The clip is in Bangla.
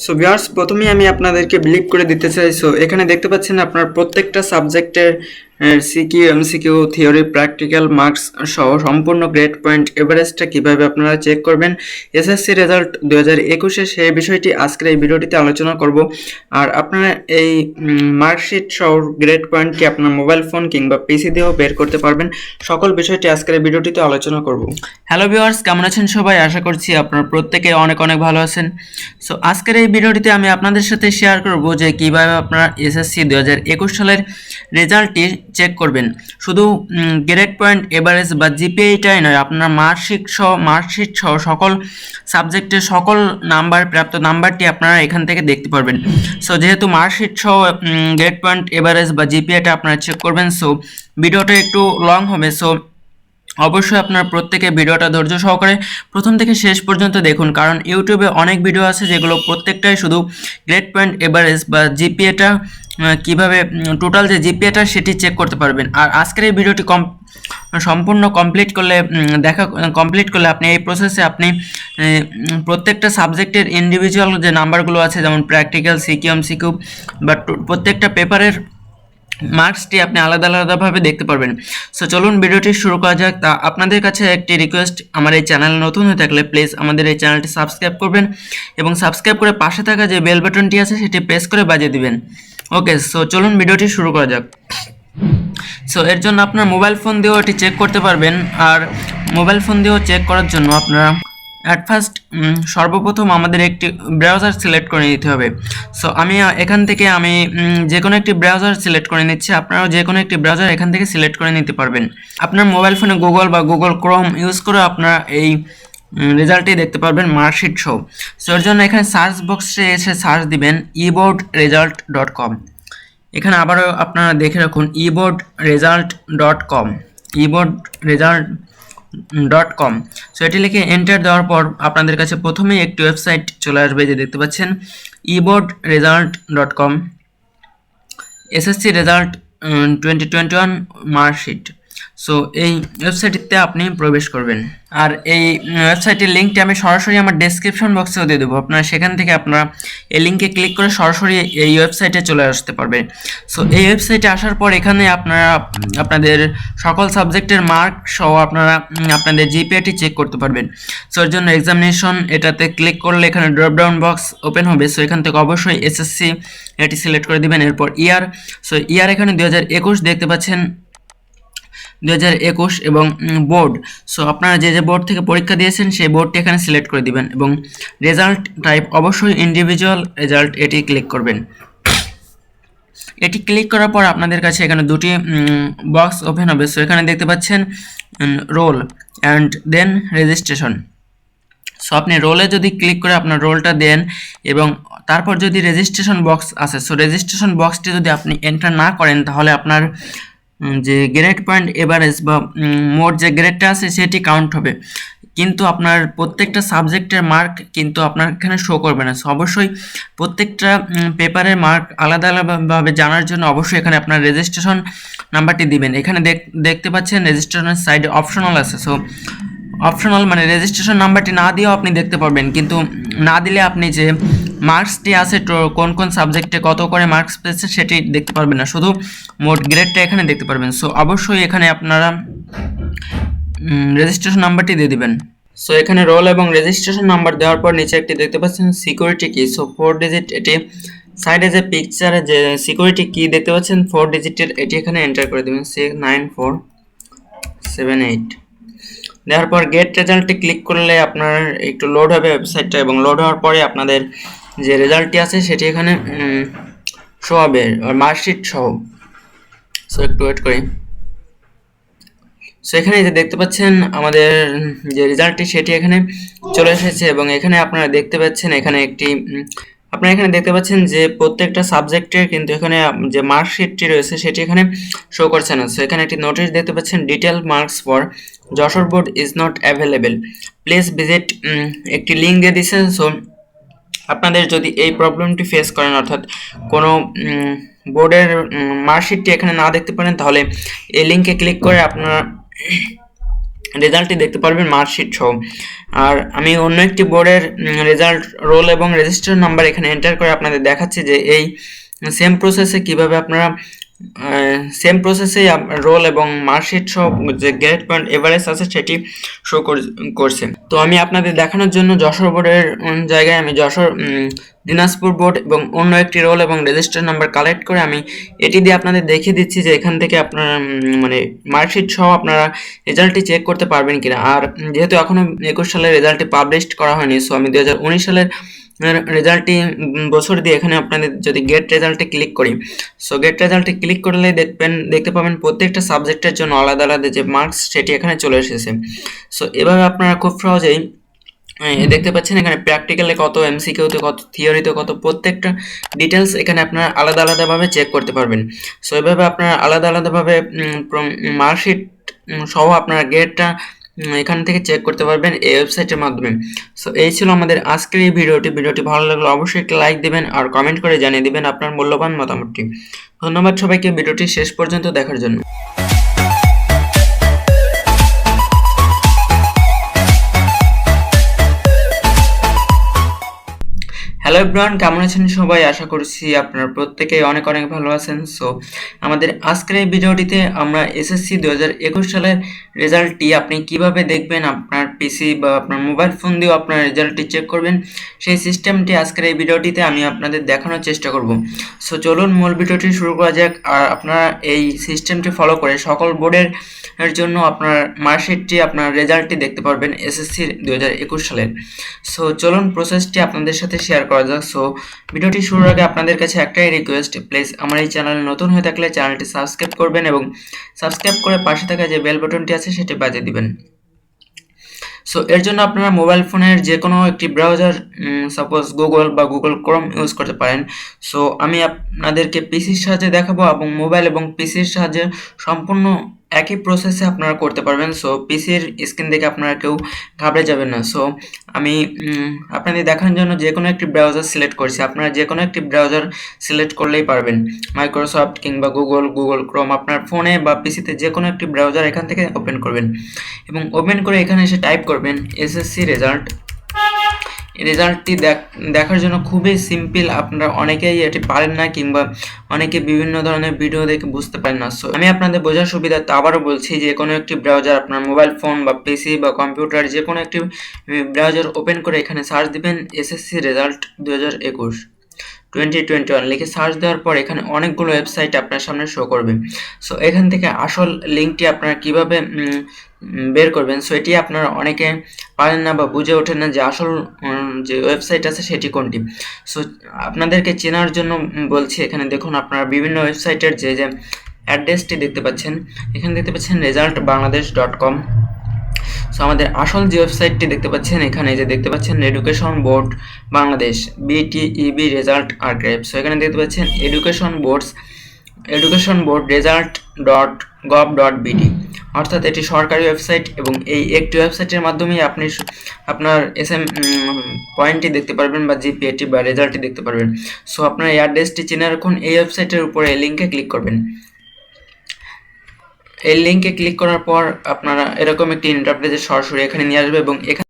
সো ভিউয়ার্স প্রথমেই আমি আপনাদেরকে বিলিভ করে দিতে চাই। সো এখানে দেখতে পাচ্ছেন আপনার প্রত্যেকটা সাবজেক্টের CQ MCQ theory practical marks সহ সম্পূর্ণ গ্রেড পয়েন্ট এভারেজটা কীভাবে আপনারা চেক করবেন? এসএসসি রেজাল্ট দু হাজার একুশে সেই বিষয়টি আজকের এই ভিডিওটিতে আলোচনা করব। আর আপনারা এই মার্কশিট সহ গ্রেড পয়েন্ট কি আপনার মোবাইল ফোন কিংবা পিসি দিয়েও বের করতে পারবেন। সকল বিষয়টি আজকের এই ভিডিওটিতে আলোচনা করব। হ্যালো ভিউয়ার্স কেমন আছেন সবাই? আশা করছি আপনারা প্রত্যেকে অনেক অনেক ভালো আছেন। সো আজকের এই ভিডিওটিতে আমি আপনাদের সাথে শেয়ার করব যে কীভাবে আপনারা এসএসসি দু হাজার একুশ সালের রেজাল্টটি চেক করবেন। শুধু গ্রেড পয়েন্ট এভারেজ বা জিপিএইটাই নয়, আপনার মার্কশিট সহ মার্কশিট সহ সকল সাবজেক্টের সকল নাম্বার প্রাপ্ত নাম্বারটি আপনারা এখান থেকে দেখতে পারবেন। সো যেহেতু মার্কশিট সহ গ্রেড পয়েন্ট এভারেজ বা জিপিএটা আপনারা চেক করবেন সো ভিডিওটা একটু লং হবে সো অবশ্যই আপনার প্রত্যেকে ভিডিওটা ধৈর্য সহকারে প্রথম থেকে শেষ পর্যন্ত দেখুন, কারণ ইউটিউবে অনেক ভিডিও আছে যেগুলো প্রত্যেকটাই শুধু গ্রেড পয়েন্ট এভারেজ বা জিপিএটা কীভাবে টোটাল যে জিপিএটা সেটি চেক করতে পারবেন। আর আজকের এই ভিডিওটি কম, সম্পূর্ণ কমপ্লিট করলে দেখা কমপ্লিট করলে আপনি এই প্রসেসে আপনি প্রত্যেকটা সাবজেক্টের ইন্ডিভিজুয়াল যে নাম্বারগুলো আছে, যেমন প্র্যাকটিক্যাল সিকিউম সিকিউ বা প্রত্যেকটা পেপারের মার্কসটি আপনি আলাদা আলাদাভাবে দেখতে পারবেন। সো চলুন ভিডিওটি শুরু করা যাক। তা আপনাদের কাছে একটি রিকোয়েস্ট আমার এই চ্যানেল নতুন হয়ে থাকলে প্লিজ আমাদের এই চ্যানেলটি সাবস্ক্রাইব করবেন এবং সাবস্ক্রাইব করে পাশে থাকা যে বেল বাটনটি আছে, সেটি প্রেস করে বাজিয়ে দিবেন। ওকে সো চলুন ভিডিওটি শুরু করা যাক। সো এর জন্য আপনার মোবাইল ফোন দিয়েও এটি চেক করতে পারবেন। আর মোবাইল ফোন দিয়েও চেক করার জন্য আপনারা অ্যাট ফার্স্ট সর্বপ্রথম আমাদের একটি ব্রাউজার সিলেক্ট করে নিতে হবে। সো আমি এখান থেকে আমি যে কোনো একটি ব্রাউজার সিলেক্ট করে নিচ্ছি। আপনারাও যে কোনো একটি ব্রাউজার এখান থেকে সিলেক্ট করে নিতে পারবেন। আপনার মোবাইল ফোনে গুগল বা গুগল ক্রোম ইউজ করে আপনারা এই রেজাল্টটি দেখতে পারবেন মার্কশিট শো সো এর জন্য এখানে সার্চ বক্সে এসে সার্চ দিবেন ইবোর্ড রেজাল্ট ডট কম এখানে আবারও আপনারা দেখে রাখুন eboard result dot com eboard result dot com so এটি লিখে এন্টার দেওয়ার পর আপনাদের কাছে প্রথমেই একটি ওয়েবসাইট চলে আসবে, যে দেখতে পাচ্ছেন eboard result dot com SSC result twenty twenty one marksheet so এই ওয়েবসাইটটিতে আপনি প্রবেশ করবেন। আর এই ওয়েবসাইটের লিঙ্কটি আমি সরাসরি আমার ডেসক্রিপশন বক্সেও দিয়ে দেবো। আপনারা সেখান থেকে আপনারা এই লিঙ্কে ক্লিক করে সরাসরি এই ওয়েবসাইটে চলে আসতে পারবেন। সো এই ওয়েবসাইটে আসার পর এখানে আপনারা, আপনাদের সকল সাবজেক্টের মার্ক সহ আপনারা আপনাদের জিপিএটি চেক করতে পারবেন। সো এর জন্য এক্সামিনেশন এটাতে ক্লিক করলে এখানে ড্রপ ডাউন বক্স ওপেন হবে। সো এখান থেকে অবশ্যই এসএসসি এটি সিলেক্ট করে দিবেন। এরপর ইয়ার সো ইয়ার এখানে দুই হাজার একুশ দেখতে পাচ্ছেন। দু হাজার একুশ এবং বোর্ড সো আপনারা যে যে বোর্ড থেকে পরীক্ষা দিয়েছেন, সেই বোর্ডটি এখানে সিলেক্ট করে দিবেন এবং রেজাল্ট টাইপ অবশ্যই ইন্ডিভিজুয়াল রেজাল্ট এটি ক্লিক করবেন। এটি ক্লিক করার পর আপনাদের কাছে এখানে দুটি বক্স ওপেন হবে। সো এখানে দেখতে পাচ্ছেন roll and then registration so আপনি রোলে যদি ক্লিক করে আপনার রোলটা দেন এবং তারপর যদি রেজিস্ট্রেশন বক্স আছে সো রেজিস্ট্রেশন বক্সটি যদি আপনি এন্টার না করেন, তাহলে আপনার যে গ্রেড পয়েন্ট এভারেজ বা মোট যে গ্রেডটা আছে সেটি কাউন্ট হবে। কিন্তু আপনার প্রত্যেকটা সাবজেক্টের মার্ক কিন্তু আপনার এখানে শো করবে না। অবশ্যই প্রত্যেকটা পেপারের মার্ক আলাদা আলাদাভাবে জানার জন্য অবশ্যই এখানে আপনার রেজিস্ট্রেশন নাম্বারটি দিবেন। এখানে দেখ- দেখতে পাচ্ছেন রেজিস্ট্রেশনের সাইডে অপশনাল আছে। সো অপশনাল মানে রেজিস্ট্রেশন নাম্বারটি না দিয়েও আপনি দেখতে পারবেন। কিন্তু না দিলে আপনি যে মার্কসটি আছে কোন কোন সাবজেক্টে কত করে মার্কস পেয়েছে সেটি দেখতে পারবেন না। শুধু মোট গ্রেডটা এখানে দেখতে পারবেন। সো অবশ্যই এখানে আপনারা রেজিস্ট্রেশন নাম্বারটি দিয়ে দিবেন। সো এখানে রোল এবং রেজিস্ট্রেশন নাম্বার দেওয়ার পর নিচে একটি দেখতে পাচ্ছেন সিকিউরিটি কি সো ফোর ডিজিট এটি সাইডে যে পিকচারে যে সিকিউরিটি কি দেখতে পাচ্ছেন ফোর ডিজিটের এটি এখানে এন্টার করে দেবেন। Six nine four seven eight দেওয়ার পর গেট রেজাল্টে ক্লিক করলে আপনার একটু লোড হবে ওয়েবসাইটটা এবং লোড হওয়ার পরে আপনাদের যে রেজাল্টটি আছে সেটি এখানে শো হবে মার্কশিট সহ। সো একটু ওয়েট করি। সো এখানে যে দেখতে পাচ্ছেন আমাদের যে রেজাল্টটি, সেটি এখানে চলে এসেছে এবং এখানে আপনারা দেখতে পাচ্ছেন এখানে একটি আপনারা এখানে দেখতে পাচ্ছেন যে প্রত্যেকটা সাবজেক্টের কিন্তু এখানে যে মার্কশিটটি রয়েছে সেটি এখানে শো করছে না। সো এখানে একটি নোটিশ দেখতে পাচ্ছেন detail marks for Jessore board is not available please visit একটি লিঙ্ক দিয়ে দিচ্ছে সো আপনাদের যদি এই প্রবলেমটি ফেস করেন, অর্থাৎ কোনো বোর্ডের মার্কশিটটি এখানে না দেখতে পারেন, তাহলে এই লিঙ্কে ক্লিক করে আপনারা রেজাল্টটি দেখতে পারবেন মার্কশিট সহ। আর আমি অন্য একটি বোর্ডের রেজাল্ট রোল এবং রেজিস্টার নাম্বার এখানে এন্টার করে আপনাদের দেখাচ্ছি যে এই সেম প্রসেসে কীভাবে আপনারা সেম প্রসেসেই রোল এবং মার্কশিট সহ যে গ্রেড পয়েন্ট এভারেজ আছে সেটি শো করছে। তো আমি আপনাদের দেখানোর জন্য যশোর বোর্ডের জায়গায় আমি যশোর দিনাজপুর বোর্ড এবং অন্য একটি রোল এবং রেজিস্টার নাম্বার কালেক্ট করে আমি এটি দিয়ে আপনাদের দেখিয়ে দিচ্ছি যে এখান থেকে আপনারা মানে মার্কশিট সহ আপনারা রেজাল্টটি চেক করতে পারবেন কিনা। আর যেহেতু এখনও একুশ সালের রেজাল্টটি পাবলিশ করা হয়নি সো আমি দু হাজার উনিশ সালের রেজাল্টটি বছর দিয়ে এখানে আপনাদের যদি গেট রেজাল্টে ক্লিক করি সো গেট রেজাল্টে ক্লিক করলে দেখবেন, দেখতে পাবেন প্রত্যেকটা সাবজেক্টের জন্য আলাদা আলাদা যে মার্কস সেটি এখানে চলে এসেছে। সো এভাবে আপনারা খুব সহজেই দেখতে পাচ্ছেন এখানে প্র্যাকটিক্যালে কত এমসিকিউতে কত থিওরিতে কত, প্রত্যেকটা ডিটেলস এখানে আপনারা আলাদা আলাদাভাবে চেক করতে পারবেন। সো এভাবে আপনারা আলাদা আলাদাভাবে মার্কশিট সহ আপনারা গ্রেডটা এখান থেকে চেক করতে পারবেন এই ওয়েবসাইটের মাধ্যমে। সো এই ছিল আমাদের আজকের এই ভিডিওটি ভিডিওটি ভালো লাগলে অবশ্যই একটা লাইক দেবেন আর কমেন্ট করে জানিয়ে দেবেন আপনার মূল্যবান মতামতটি। ধন্যবাদ সবাইকে। ভিডিওটি শেষ পর্যন্ত দেখার জন্য। হ্যালো এভরিওয়ান কেমন আছেন সবাই? আশা করছি আপনারা প্রত্যেকেই অনেক অনেক ভালো আছেন। সো আমাদের আজকের এই ভিডিওটিতে আমরা এসএসসি দু হাজার একুশ সালের রেজাল্টটি আপনি কীভাবে দেখবেন? আপনার পিসি বা আপনার মোবাইল ফোন দিয়েও আপনার রেজাল্টটি চেক করবেন। সেই সিস্টেমটি আজকের এই ভিডিওটিতে আমি আপনাদের দেখানোর চেষ্টা করব। সো চলুন মূল ভিডিওটি শুরু করা যাক। আর আপনারা এই সিস্টেমটি ফলো করে সকল বোর্ডের জন্য আপনার মার্কশিটটি, আপনার রেজাল্টটি দেখতে পারবেন এসএসসি দু হাজার একুশ সালের। সো চলুন প্রসেসটি আপনাদের সাথে শেয়ার করা যাক। সো ভিডিওটি শুরুর আগে আপনাদের কাছে একটাই রিকোয়েস্ট প্লিজ আমার এই চ্যানেল নতুন হয়ে থাকলে চ্যানেলটি সাবস্ক্রাইব করবেন এবং সাবস্ক্রাইব করে পাশে থাকা যে বেল বাটনটি আছে সেটি বাজিয়ে দিবেন। সো এর জন্য আপনারা মোবাইল ফোনের যে কোনো একটি ব্রাউজার সাপোজ গুগল বা গুগল ক্রোম ইউজ করতে পারেন। সো আমি আপনাদেরকে পিসির সাহায্যে দেখাবো এবং মোবাইল এবং পিসির সাহায্যে সম্পূর্ণ একই প্রসেসে আপনারা করতে পারবেন। সো পিসির স্ক্রিন দেখে আপনারা কেউ ঘাবড়ে যাবেন না। সো আমি আপনাদের দেখানোর জন্য যে কোনো একটি ব্রাউজার সিলেক্ট করছি। আপনারা যে কোনো একটি ব্রাউজার সিলেক্ট করলেই পারবেন। মাইক্রোসফট কিংবা গুগল গুগল ক্রোম আপনার ফোনে বা পিসিতে যে কোনো একটি ব্রাউজার এখান থেকে ওপেন করবেন। এবং ওপেন করে এখানে এসে টাইপ করবেন এসএসসি রেজাল্ট রেজাল্টটি দেখার জন্য খুবই সিম্পল, আপনারা অনেকেই এটি পারেন না কিংবা অনেকে বিভিন্ন ধরনের ভিডিও দেখে বুঝতে পারেন না। সো আমি আপনাদের বোঝার সুবিধা তো আবারও বলছি যে কোনো একটি ব্রাউজার আপনার মোবাইল ফোন বা পিসি বা কম্পিউটার যে কোনো একটি ব্রাউজার ওপেন করে এখানে সার্চ দিবেন এসএসসি রেজাল্ট দু হাজার একুশ। টোয়েন্টি টোয়েন্টি ওয়ান লিখে সার্চ দেওয়ার পর এখানে অনেকগুলো ওয়েবসাইট আপনার সামনে শো করবে। সো এখান থেকে আসল লিঙ্কটি আপনারা কীভাবে বের করবেন সো এটি আপনারা অনেকে পারেন না বা বুঝে ওঠেন না যে আসল যে ওয়েবসাইট আছে সেটি কোনটি। সো আপনাদেরকে চেনার জন্য বলছি, এখানে দেখুন আপনারা বিভিন্ন ওয়েবসাইটের যে যে অ্যাড্রেসটি দেখতে পাচ্ছেন, এখানে দেখতে পাচ্ছেন result Bangladesh dot com so আমাদের আসল যে ওয়েবসাইটটি দেখতে পাচ্ছেন, এখানে যে দেখতে পাচ্ছেন education board Bangladesh BTEB result archive so এখানে দেখতে পাচ্ছেন education boards education board result dot gov dot BD অর্থাৎ এটি সরকারি ওয়েবসাইট এবং এই একটি ওয়েবসাইটের মাধ্যমেই আপনি আপনার এস এম পয়েন্টটি দেখতে পারবেন বা জিপিএটি বা রেজাল্টটি দেখতে পারবেন। সো আপনার এই অ্যাড্রেসটি চিনে রাখুন। এই ওয়েবসাইটের উপরে লিঙ্কে ক্লিক করবেন। এই লিঙ্কে ক্লিক করার পর আপনারা এরকম একটি ইন্টারপ্রেজে সরাসরি এখানে নিয়ে আসবে এবং এখানে